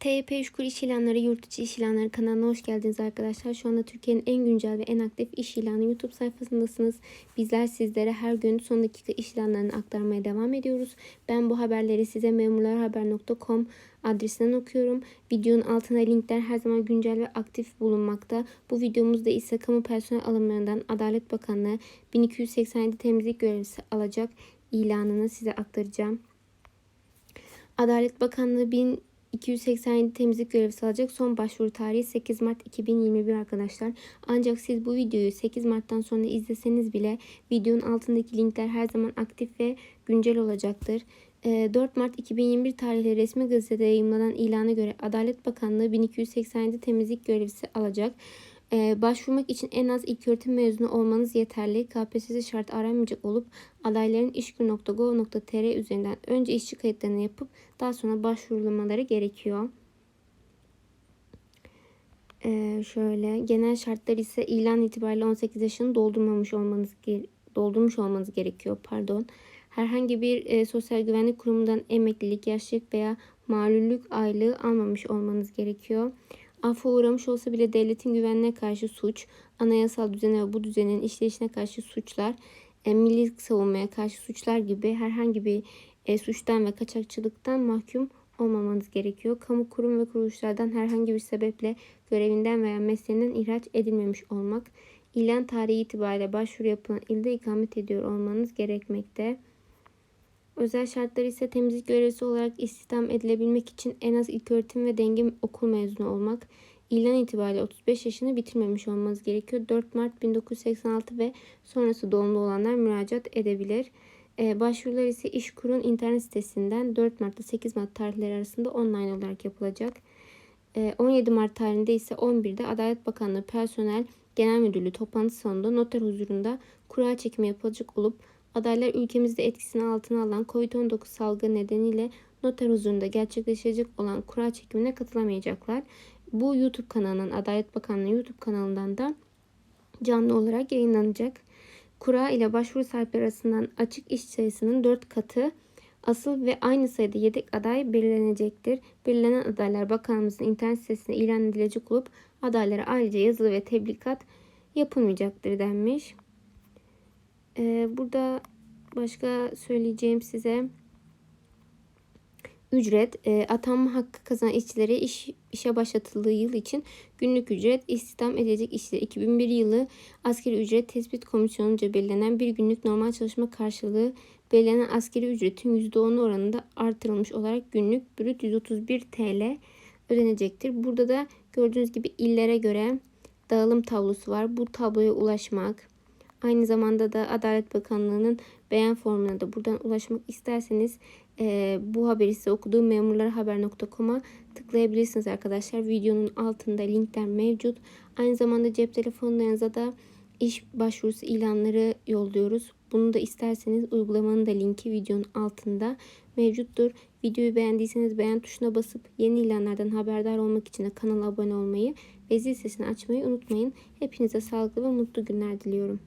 TYP Üçkur İş İlanları, Yurt İçi İş İlanları kanalına hoş geldiniz arkadaşlar. Şu anda Türkiye'nin en güncel ve en aktif iş ilanı YouTube sayfasındasınız. Bizler sizlere her gün son dakika iş ilanlarını aktarmaya devam ediyoruz. Ben bu haberleri size memurlarhaber.com adresinden okuyorum. Videonun altına linkler her zaman güncel ve aktif bulunmakta. Bu videomuzda ise kamu personel alımlarından Adalet Bakanlığı 1287 temizlik görevlisi alacak ilanını size aktaracağım. Adalet Bakanlığı 1287 temizlik görevlisi alacak. Son başvuru tarihi 8 Mart 2021 arkadaşlar. Ancak siz bu videoyu 8 Mart'tan sonra izleseniz bile videonun altındaki linkler her zaman aktif ve güncel olacaktır. 4 Mart 2021 tarihli resmi gazetede yayımlanan ilana göre Adalet Bakanlığı 1287 temizlik görevlisi alacak. Ee, başvurmak için en az ilköğretim mezunu olmanız yeterli. KPSS şart aranmayacak olup adayların işkur.gov.tr üzerinden önce işçi kayıtlarını yapıp daha sonra başvurulmaları gerekiyor. Ee, şöyle genel şartlar ise ilan itibariyle 18 yaşını doldurmamış olmanız doldurmuş olmanız gerekiyor. Pardon. Herhangi bir e, sosyal güvenlik kurumundan emeklilik, yaşlılık veya malüllük aylığı almamış olmanız gerekiyor. Affa uğramış olsa bile devletin güvenliğine karşı suç, anayasal düzene ve bu düzenin işleyişine karşı suçlar, e, milli savunmaya karşı suçlar gibi herhangi bir e, suçtan ve kaçakçılıktan mahkum olmamanız gerekiyor. Kamu kurum ve kuruluşlardan herhangi bir sebeple görevinden veya mesleğinden ihraç edilmemiş olmak, ilan tarihi itibariyle başvuru yapılan ilde ikamet ediyor olmanız gerekmekte. Özel şartlar ise temizlik görevlisi olarak istihdam edilebilmek için en az ilköğretim ve denge okul mezunu olmak, ilan itibariyle 35 yaşını bitirmemiş olmanız gerekiyor. 4 Mart 1986 ve sonrası doğumlu olanlar müracaat edebilir. Ee, başvurular ise İşkur'un internet sitesinden 4 Mart ile 8 Mart tarihleri arasında online olarak yapılacak. Ee, 17 Mart tarihinde ise 11'de Adalet Bakanlığı Personel Genel Müdürlüğü toplantı salonunda noter huzurunda kura çekimi yapılacak olup Adaylar ülkemizde etkisini altına alan COVID-19 salgını nedeniyle noter huzurunda gerçekleşecek olan kura çekimine katılamayacaklar. Bu YouTube kanalının Adalet Bakanlığı YouTube kanalından da canlı olarak yayınlanacak. Kura ile başvuru sahipleri arasından açık iş sayısının 4 katı asıl ve aynı sayıda yedek aday belirlenecektir. Belirlenen adaylar bakanımızın internet sitesinde ilan edilecek olup adaylara ayrıca yazılı ve tebligat yapılmayacaktır denmiş. Ee, burada başka söyleyeceğim size ücret e, atanma hakkı kazanan işçilere iş, işe başlatıldığı yıl için günlük ücret istihdam edecek işçiler 2001 yılı askeri ücret tespit komisyonunca belirlenen bir günlük normal çalışma karşılığı belirlenen askeri ücretin %10 oranında artırılmış olarak günlük brüt 131 TL ödenecektir. Burada da gördüğünüz gibi illere göre dağılım tablosu var. Bu tabloya ulaşmak, Aynı zamanda da Adalet Bakanlığı'nın beyan formuna da buradan ulaşmak isterseniz e, bu haberi size okuduğum memurlarhaber.com'a tıklayabilirsiniz arkadaşlar. Videonun altında linkler mevcut. Aynı zamanda cep telefonlarınıza da iş başvurusu ilanları yolluyoruz. Bunu da isterseniz uygulamanın da linki videonun altında mevcuttur. Videoyu beğendiyseniz beğen tuşuna basıp yeni ilanlardan haberdar olmak için de kanala abone olmayı ve zil sesini açmayı unutmayın. Hepinize sağlıklı ve mutlu günler diliyorum.